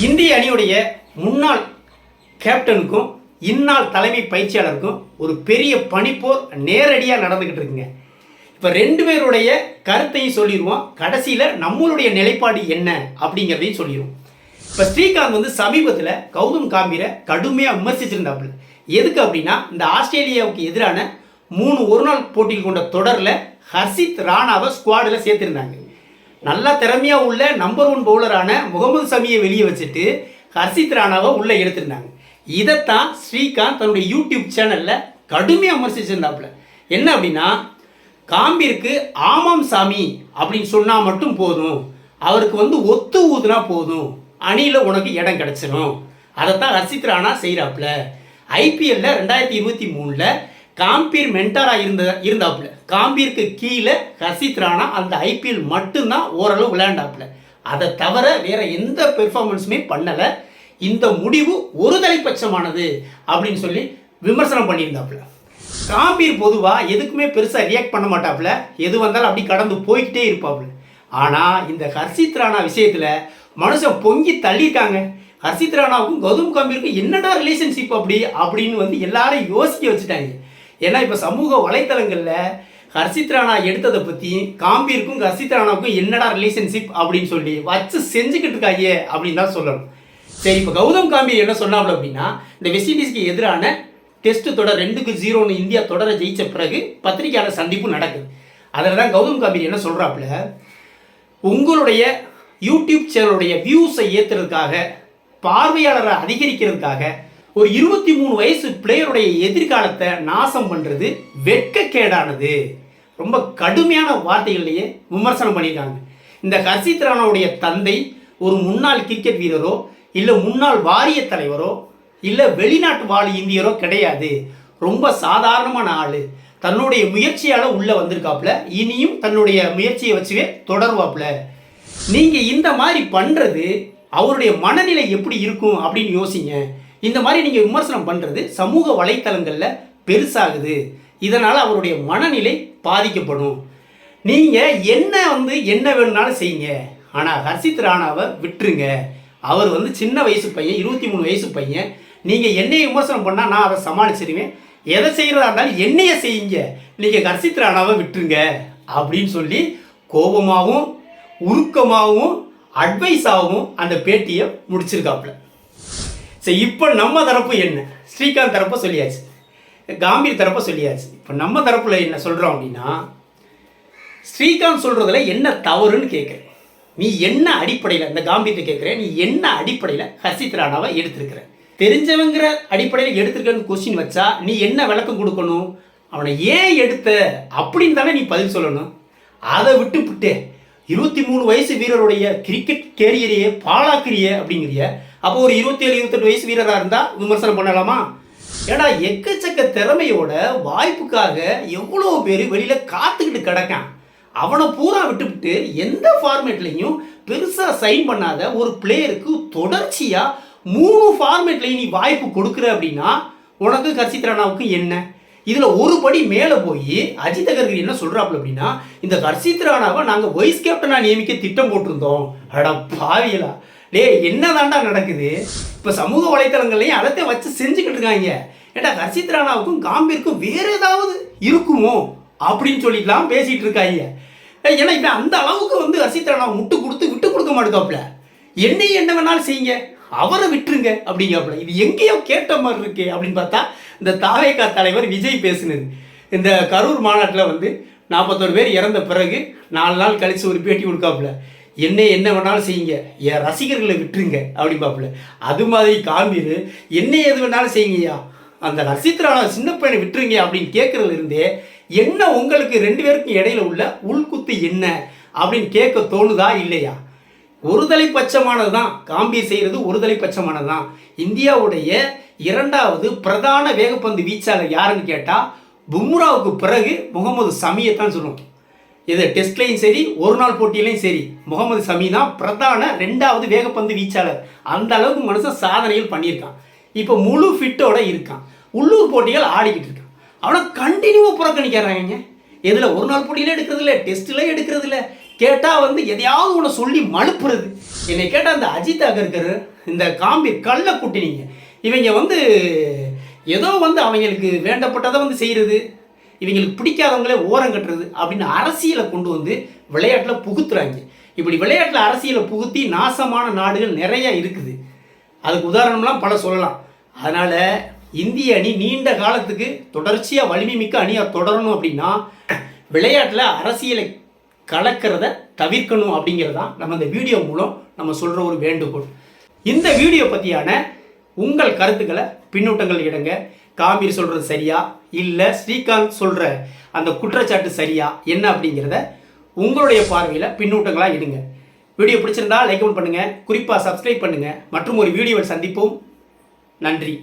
இந்திய அணியுடைய முன்னாள் கேப்டனுக்கும் இந்நாள் தலைமை பயிற்சியாளருக்கும் ஒரு பெரிய பணிப்போர் நேரடியாக நடந்துக்கிட்டு இருக்குங்க. இப்போ ரெண்டு பேருடைய கருத்தையும் சொல்லிடுவோம் கடைசியில் நம்மளுடைய நிலைப்பாடு என்ன அப்படிங்கிறதையும் சொல்லிடுவோம் இப்போ ஸ்ரீகாந்த் வந்து சமீபத்தில் கௌதம் காம்பீரை கடுமையாக விமர்சிச்சிருந்தாப்புல. எதுக்கு அப்படின்னா இந்த ஆஸ்திரேலியாவுக்கு எதிரான மூணு ஒரு நாள் போட்டியில் கொண்ட தொடரில் ஹர்ஷித் ராணாவை ஸ்குவாடில் சேர்த்துருந்தாங்க. நல்லா திறமையாக உள்ள நம்பர் ஒன் பவுலரான முகமது சமியை வெளியே வச்சுட்டு ஹர்ஷித் ராணாவை உள்ளே எடுத்திருந்தாங்க. இதைத்தான் ஸ்ரீகாந்த் தன்னுடைய யூடியூப் சேனலில் கடுமையாக விமர்சிச்சிருந்தாப்புல. என்ன அப்படின்னா காம்பிற்கு ஆமாம் சாமி அப்படின்னு சொன்னால் மட்டும் போதும். அவருக்கு வந்து ஒத்து ஊதுனா போதும். அணியில் உனக்கு இடம் கிடச்சிரும். அதைத்தான் ஹர்ஷித் ராணா செய்கிறாப்புல ஐபிஎல்ல ரெண்டாயிரத்தி இருபத்தி மூணில் காம்பீர் மென்டாராக இருந்த இருந்தாப்புல. காம்பீருக்கு கீழே ஹர்ஷித் ராணா அந்த ஐபிஎல் மட்டும்தான் ஓரளவு விளையாண்டாப்புல. அதை தவிர வேற எந்த பெர்ஃபார்மன்ஸுமே பண்ணலை. இந்த முடிவு ஒரு தலைப்பட்சமானது அப்படின்னு சொல்லி விமர்சனம் பண்ணியிருந்தாப்புல. காம்பீர் பொதுவாக எதுக்குமே பெருசாக ரியாக்ட் பண்ண மாட்டாப்புல. எது வந்தாலும் அப்படி கடந்து போய்கிட்டே இருப்பாப்புல. ஆனால் இந்த ஹர்ஷித் ராணா விஷயத்தில் மனுஷன் பொங்கி தள்ளியிருக்காங்க. ஹர்ஷித் ராணாவுக்கும் கௌதம் காம்பீருக்கும் என்னடா ரிலேஷன்ஷிப் அப்படி? அப்படின்னு வந்து எல்லாரும் யோசிக்க வச்சுட்டாங்க. ஏன்னா இப்போ சமூக வலைத்தளங்களில் ஹர்ஷித் ராணா எடுத்ததை பற்றி காம்பீருக்கும் ஹர்ஷித் ராணாவுக்கும் என்னடா ரிலேஷன்ஷிப் அப்படின்னு சொல்லி வச்சு செஞ்சுக்கிட்டு இருக்காங்க அப்படின்னு தான் சொல்லணும். சரி இப்போ கௌதம் காம்பீர் என்ன சொன்னாப்புல அப்படின்னா இந்த வெஸ்ட் இண்டீஸ்க்கு எதிரான டெஸ்ட் தொடர் ரெண்டுக்கு ஜீரோன்னு இந்தியா தொடரை ஜெயிச்ச பிறகு பத்திரிகையாளர் சந்திப்பு நடக்குது. அதில் தான் கௌதம் காம்பீர் என்ன சொல்கிறாப்புல உங்களுடைய யூடியூப் சேனலுடைய வியூஸை ஏற்றுறதுக்காக பார்வையாளரை அதிகரிக்கிறதுக்காக ஒரு இருபத்தி மூணு வயசு பிளேயருடைய எதிர்காலத்தை நாசம் பண்ணுறது வெட்கக்கேடானது. ரொம்ப கடுமையான வார்த்தைகள்லையே விமர்சனம் பண்ணியிருக்காங்க. இந்த ஹர்ஷித் ராணாவுடைய தந்தை ஒரு முன்னாள் கிரிக்கெட் வீரரோ இல்லை முன்னாள் வாரிய தலைவரோ இல்லை வெளிநாட்டு வாழ் இந்தியரோ கிடையாது. ரொம்ப சாதாரணமான ஆள். தன்னுடைய முயற்சியால் உள்ளே வந்திருக்காப்புல. இனியும் தன்னுடைய முயற்சியை வச்சுவே தொடர்வாப்புல. நீங்கள் இந்த மாதிரி பண்ணுறது அவருடைய மனநிலை எப்படி இருக்கும் அப்படின்னு யோசிங்க. இந்த மாதிரி நீங்கள் விமர்சனம் பண்ணுறது சமூக வலைத்தளங்களில் பெருசாகுது. இதனால் அவருடைய மனநிலை பாதிக்கப்படும். நீங்கள் என்ன வந்து என்ன வேணும்னாலும் செய்யுங்க. ஆனால் ஹர்ஷித் ராணாவை விட்டுருங்க. அவர் வந்து சின்ன வயசு பையன் இருபத்தி மூணு வயசு பையன். நீங்கள் என்னையை விமர்சனம் பண்ணால் நான் அதை சமாளிச்சிருவேன். எதை செய்கிறதா இருந்தாலும் என்னைய செய்யுங்க. நீங்கள் ஹர்ஷித் ராணாவை விட்டுருங்க. அப்படின்னு சொல்லி கோபமாகவும் உருக்கமாகவும் அட்வைஸாகவும் அந்த பேட்டியை முடிச்சிருக்காப்புல. சரி இப்போ நம்ம தரப்பு என்ன? ஸ்ரீகாந்த் தரப்பை சொல்லியாச்சு. காம்பீர் தரப்பை சொல்லியாச்சு. இப்போ நம்ம தரப்பில் என்ன சொல்கிறோம் அப்படின்னா ஸ்ரீகாந்த் சொல்கிறதுல என்ன தவறுன்னு கேட்குறேன் நீ என்ன அடிப்படையில் இந்த காம்பீர்ட்ட கேட்குறேன் நீ என்ன அடிப்படையில் ஹர்ஷித் ராணாவை எடுத்திருக்கிற? தெரிஞ்சவங்கிற அடிப்படையில் எடுத்திருக்கன்னு கொஸ்டின் வச்சா நீ என்ன விளக்கம் கொடுக்கணும்? அவனை ஏன் எடுத்த? அப்படின்னு தானே நீ பதில் சொல்லணும். அதை விட்டு விட்டு இருபத்தி மூணு வயசு வீரருடைய கிரிக்கெட் கேரியரையே பாழாக்கிறிய அப்படிங்கிறிய அப்போ ஒரு இருபத்தேழு இருபத்தெட்டு வயசு வீரராக இருந்தால் விமர்சனம் பண்ணலாமா? ஏன்னா எக்கச்சக்க திறமையோட வாய்ப்புக்காக எவ்வளோ பேர் வெளியில் காத்துக்கிட்டு கிடக்கான். அவனை பூரா விட்டுவிட்டு எந்த ஃபார்மேட்லேயும் பெருசாக சைன் பண்ணாத ஒரு பிளேயருக்கு தொடர்ச்சியாக மூணு ஃபார்மேட்லேயும் நீ வாய்ப்பு கொடுக்குற அப்படின்னா உனக்கு ஹர்ஷித் ராணாவுக்கு என்ன? இதில் ஒரு படி மேலே போய் அஜித் அகர்கர் என்ன சொல்கிறாப்புல அப்படின்னா இந்த ஹர்ஷித் ராணாவை நாங்கள் வைஸ் கேப்டனாக நியமிக்க திட்டம் போட்டிருந்தோம். அட பாவியலா டே என்னதாண்டா நடக்குது? இப்போ சமூக வலைத்தளங்கள்லையும் அதத்தை வச்சு செஞ்சுக்கிட்டு இருக்காங்க. ஏட்டா ரசித் ராணாவுக்கும் காம்பீருக்கும் வேறு ஏதாவது இருக்குமோ? அப்படின்னு சொல்லிட்டுலாம் பேசிகிட்டு இருக்காங்க. ஏன்னா இப்போ அந்த அளவுக்கு வந்து ரசித் ராணாவை முட்டு கொடுத்து விட்டு கொடுக்க மாட்டேங்காப்புல என்னையும் என்ன வேணாலும் செய்யுங்க. அவரை விட்டுருங்க அப்படிங்காப்புல இது எங்கேயோ கேட்ட மாதிரி இருக்கு அப்படின்னு பார்த்தா இந்த தாவேகா தலைவர் விஜய் பேசுனது. இந்த கரூர் மாநாட்டில் வந்து நாற்பத்தோரு பேர் இறந்த பிறகு நாலு நாள் கழித்து ஒரு பேட்டி கொடுக்காப்புல என்ன என்ன வேணாலும் செய்யுங்க. என் ரசிகர்களை விட்டுருங்க அப்படிம்பாப்புல. அது மாதிரி காம்பீர் என்ன எது வேணாலும் செய்யுங்கய்யா. அந்த ஹர்ஷித் ராணா சின்ன பையனை விட்டுருங்க அப்படின்னு கேட்கறதுல இருந்தே என்ன உங்களுக்கு ரெண்டு பேருக்கும் இடையில உள்ள உள்குத்து என்ன அப்படின்னு கேட்க தோணுதா இல்லையா? ஒருதலை பட்சமானது தான் காம்பீர் செய்கிறது ஒருதலை பட்சமானது தான் இந்தியாவுடைய இரண்டாவது பிரதான வேகப்பந்து வீச்சாளர் யாருன்னு கேட்டால் பும்ராவுக்கு பிறகு முகமது சமியை தான் சொல்லுவோம் இது டெஸ்ட்லையும் சரி ஒரு நாள் போட்டியிலையும் சரி. முகமது சமி தான் பிரதான ரெண்டாவது வேகப்பந்து வீச்சாளர். அந்த அளவுக்கு மனுஷன் சாதனைகள் பண்ணியிருக்கான். இப்போ முழு ஃபிட்டோட இருக்கான். உள்ளூர் போட்டிகள் ஆடிக்கிட்டு இருக்கான். அவனை கண்டினியூவாக புறக்கணிக்கிறாங்க எதில் ஒரு நாள் போட்டியில எடுக்கிறது இல்லை டெஸ்ட்டில் எடுக்கிறது இல்லை. கேட்டால் வந்து எதையாவது ஒன்று சொல்லி மழுப்புறது. என்னை கேட்டால் அந்த அஜித் அகர்கர் இந்த காம்பீர் கல்லை கூட்டினீங்க இவங்க வந்து ஏதோ வந்து அவங்களுக்கு வேண்டப்பட்டதை வந்து செய்கிறது இவங்களுக்கு பிடிக்காதவங்களே ஓரம் கட்டுறது அப்படின்னு அரசியலை கொண்டு வந்து விளையாட்டில் புகுத்துறாங்க. இப்படி விளையாட்டில் அரசியலை புகுத்தி நாசமான நாடுகள் நிறையா இருக்குது. அதுக்கு உதாரணம்லாம் பல சொல்லலாம். அதனால் இந்திய அணி நீண்ட காலத்துக்கு தொடர்ச்சியாக வலிமை மிக்க அணியாக தொடரணும் அப்படின்னா விளையாட்டில் அரசியலை கலக்கிறத தவிர்க்கணும் அப்படிங்கிறது தான் நம்ம இந்த வீடியோ மூலம் நம்ம சொல்கிற ஒரு வேண்டுகோள். இந்த வீடியோ பற்றியான உங்கள் கருத்துக்களை பின்னூட்டங்கள் இடங்க. காமீர் சொல்கிறது சரியா? இல்லை ஸ்ரீகாந்த் சொல்கிற அந்த குற்றச்சாட்டு சரியா? என்ன அப்படிங்கிறத உங்களுடைய பார்வையில் பின்னூட்டங்களாக இடுங்க. வீடியோ பிடிச்சிருந்தா லைக் பண்ணுங்கள் குறிப்பாக சப்ஸ்கிரைப் பண்ணுங்கள் மற்றும் ஒரு வீடியோவில் சந்திப்போம். நன்றி.